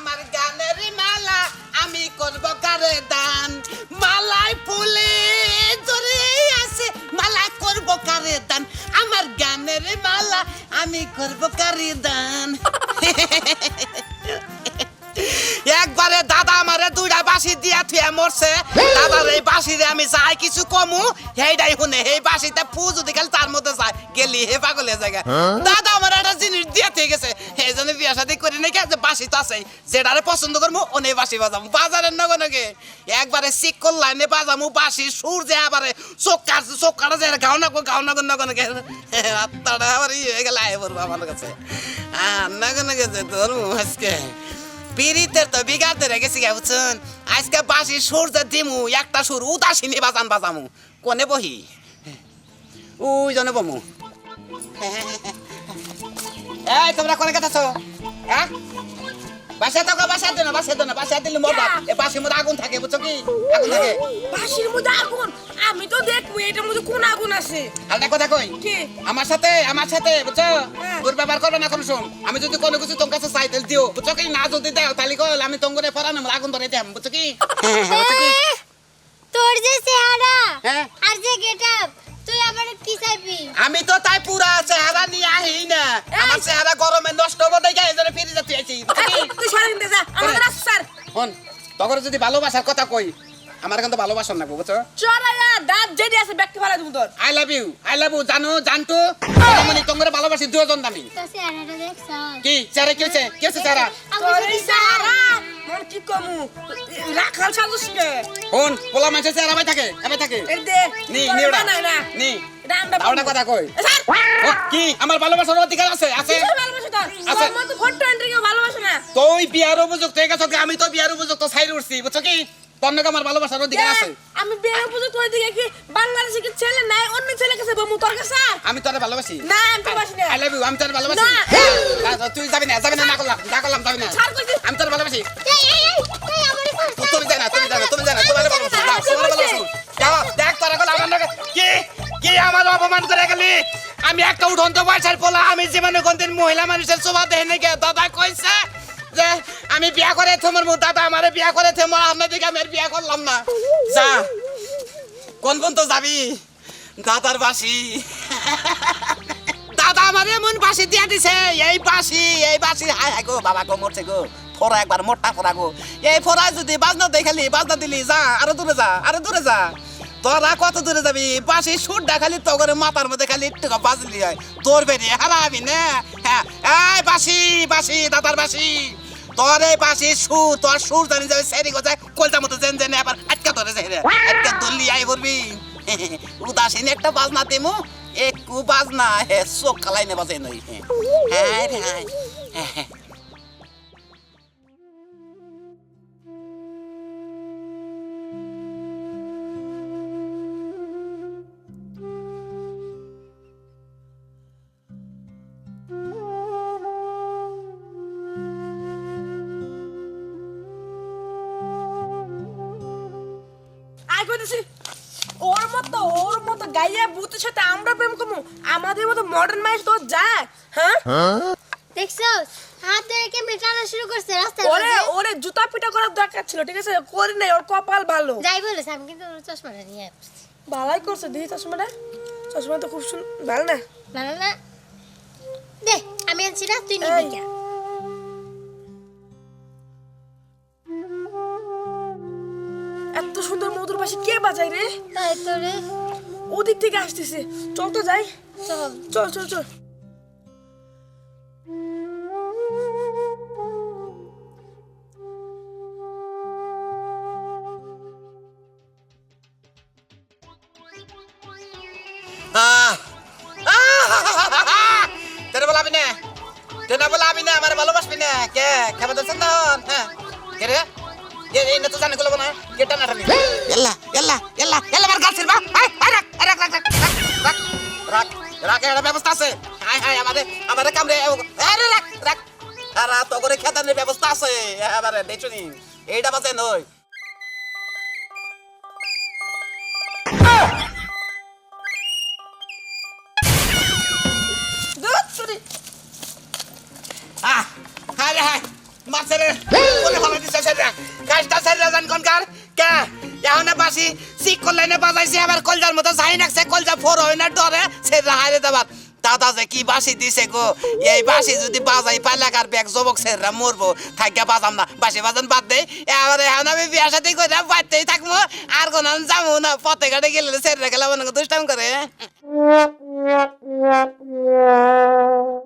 আমার গানের মালা আমি করব কারে দান মালাই ফুলে ধরে আছে মালা করব কারে দান আমার গানের মালা আমি করব কারে দান একবারে দাদা আমারে দুইটা বাসি দিয়া থুয়া মরছে। দাদার এই বাসিরে আমি যাই কিছু কমু। হেইডাই শুনে এই বাসিতে ফু যদি খালি তার মধ্যে যায়। গেলি হে পাগলের জায়গা দাদা আমার একটা জিনিস দিয়া থেকে গেছে। সেই জন্য বিয়া শাদি করি নাকি যে বাসি তো আছে যেটারে পছন্দ করব অনেক বাসি বাজাম। বাজারের নগে নগে একবারে সিকল লাইনে বাজামু বাসি সুর যে আবারে। চোখ কাটছে চোখ কাটা যে গাও না গাও না নগে নগে আত্মাটা আবার ইয়ে হয়ে গেলে আয় পড়ব আমার কাছে। আহ নগে নগে যে ধরবো আজকে। পিরিতের তো বিঘাতে রেখেছি গে, বুঝছেন? আজকে বাসি যে দিমু, একটা সুর উদাসীনী বাজান বাজামু। কোনে বহি? ওই জনে বমু। এই, তোমরা কোনে গেছো হ্যাঁ? বাসা তো বাসা দিন বাসা দিন বাসা দিলে মরবা এ বাসির মধ্যে আগুন থাকে, বুঝছ কি? আগুন থাকে। বাসির মধ্যে আগুন? কোন আগুন আছে। আর কথা কই? কি? আমার সাথে আমার সাথে বুঝছ? হ্যাঁ। দুর্ব্যবহার করবে না কোনো শুন আমি যদি কোনো কিছু তোমার কাছে চাই তাহলে দিও। বুঝছ কি? না যদি দেও তাহলে কল আমি তোমার পড়ানো আগুন ধরে দিলাম বুঝছ কি? বুঝছ কি? এ, তোর যে চেহারা হ্যাঁ। আর যে গেটআপ তুই আবার কি চাইবি? আমি তো তাই পুরা চেহারা নিয়ে আহি না। আমার চেহারা গরমে নষ্ট হব দেখে এই জন্য ফিরে যেতে বুঝছ তুই সরে নিতে যা। আমাদের স্যার। হন তখন যদি ভালোবাসার কথা কই আমার কিন্তু ভালোবাসার না বুঝছ? চড়াইয়া দাঁত যেটি আছে ব্যাগকে ফেলা তুমি তোর। I love you I love you জানো জানতো? মানে তোমার ভালোবাসি দুজন দামি কি চেহারা কি হয়েছে? কি হয়েছে চেহারা? তোর এই চেহারা। মন কি কমু? রাখাল সাজুস কে? হন পোলা মানুষের চেহারা ভাই থাকে এবার থাকে। এই দে নি নি। ওটা না। নি। আমরা দাওটা কথা কই। কি? আমার ভালোবাসার অধিকার আছে আছে? আছে। ফটো এন্ট্রি কেউ ভালোবাসে না। তুই বিয়ার উপযুক্ত গেছো আমি তো বিয়ার উপযুক্ত সাইড উঠছি বুঝছ কি? তোর নাকি আমার ভালোবাসার অধিকার আছে? আমি বিয়ে দিকে কি বাংলাদেশে কি ছেলে নাই অন্য ছেলে কাছে বমু তোর কাছে? আমি তোরে ভালোবাসি। না আমি তো না। আই লাভ ইউ আমি তোরে ভালোবাসি। না। না, তুই যাবি না যাবি না না করলাম না করলাম যাবি না। আমি তোরে ভালোবাসি। এই এই এই এই আমারে ছাড়, ছাড়। তুমি জানা তুমি জানা তুমি জানা তোমার ভালোবাসি না, তোমার ভালোবাসি। যাও দেখ তোরা গেল আমার নাকি কি কি আমার অপমান করে গেলি? আমি একটা উঠন্ত বয়সের পোলা আমি জীবনে কোনদিন মহিলা মানুষের শোভা দেয় নাকি দাদা কইছে যে আমি বিয়া করে তোমার মু দাদা আমারে বিয়া করে থেমো আপনার দিকে আমি বিয়া করলাম না। যা। কোন কোন তো যাবি? দাদার বাসি। দাদা আমার এমন বাসি দিয়া দিছে, এই বাসি এই বাসি। হাই হাই গো, বাবা গো, মরছে গো। ফোরা একবার, মোটা ফোরা গো। এই ফোরা যদি বাজনা দেখালি বাজনা দিলি, যা, আরও দূরে যা, আরও দূরে যা। তোরা কত দূরে যাবি? বাসি সুর দেখালি তো করে মাথার মধ্যে খালি একটু বাজলি হয়। তোর বেরি হারাবি না? হ্যাঁ এই বাসি বাসি, দাদার বাসি। তোর এই পাশে সুর তোর সুর জানি যাবে সেরি গজায়, কলতা মতো জেন জেনে আবার আটকা ধরে রে আটকা ধরলি আই করবি উদাসীন একটা বাজনা দেমু একটু বাজনা, হে, চোখ কালাই নে বাজে নই। হ্যাঁ হ্যাঁ। আই কইতেছি ওর মতো ওর মতো গাইয়া ভূতের সাথে আমরা প্রেম করব। আমাদের মতো মডার্ন মাইস তো যায় হ্যাঁ? দেখছস? হাত ধরে কেমনে টানা শুরু করছে রাস্তার ওরে ওরে জুতা পিটা করার দরকার ছিল ঠিক আছে? করি নাই ওর কপাল ভালো। যাই বলেছে আমি কিন্তু ওর চশমাটা নিয়ে আসছি। ভালাই করছে দিদি চশমাটা? চশমা তো খুব সুন্দর ভালো না? না না? দে আমি আনছি না তুই নিবি বাসি কে বাজায় রে? তাই তো রে। ওদিক থেকে আসতেছে। চল তো যাই। চল। চল চল চল! তেরে বলাবি না। তেনা বলাবি না আমার ভালোবাসবি না। কে? খাবার দিচ্ছেন না। হ্যাঁ। কে রে? என்ன தூசான குள்ள போனா கெட்ட நடனி எல்லா எல்லா எல்லா எல்லா வர கால் சிர்வா ராக் ராக் ராக் ராக் রাখ রাখ রাখ এর ব্যবস্থা আছে হাই হাই আমাদের আমাদের কামরে আরে রাখ রাখ আর তো করে খেতানের ব্যবস্থা আছে এবারে দেখুনি এইটা বাজে নয় Ah! Hai hai! Marcelo! Olha o rolê de 60! বাইশটা সেরা জান কোনকার কে? এখন বাসি সিক লাইনে বাজাইছি আবার কলজার মতো যাই নাকছে কলজা ফোর হয় না ডরে সেরা হারে দেবার দাদা যে কি বাসি দিছে গো? এই বাসি যদি বাজাই পালে পালাকার ব্যাগ যুবক সেররা মরবো থাকা বাজাম না। বাসি বাজান বাদ দেই এবার এখন আমি বিয়া সাথে করে বাড়তেই থাকব আর কোন যাব না। পথে ঘাটে গেলে সেররা গেলে অনেক দুষ্টাম করে।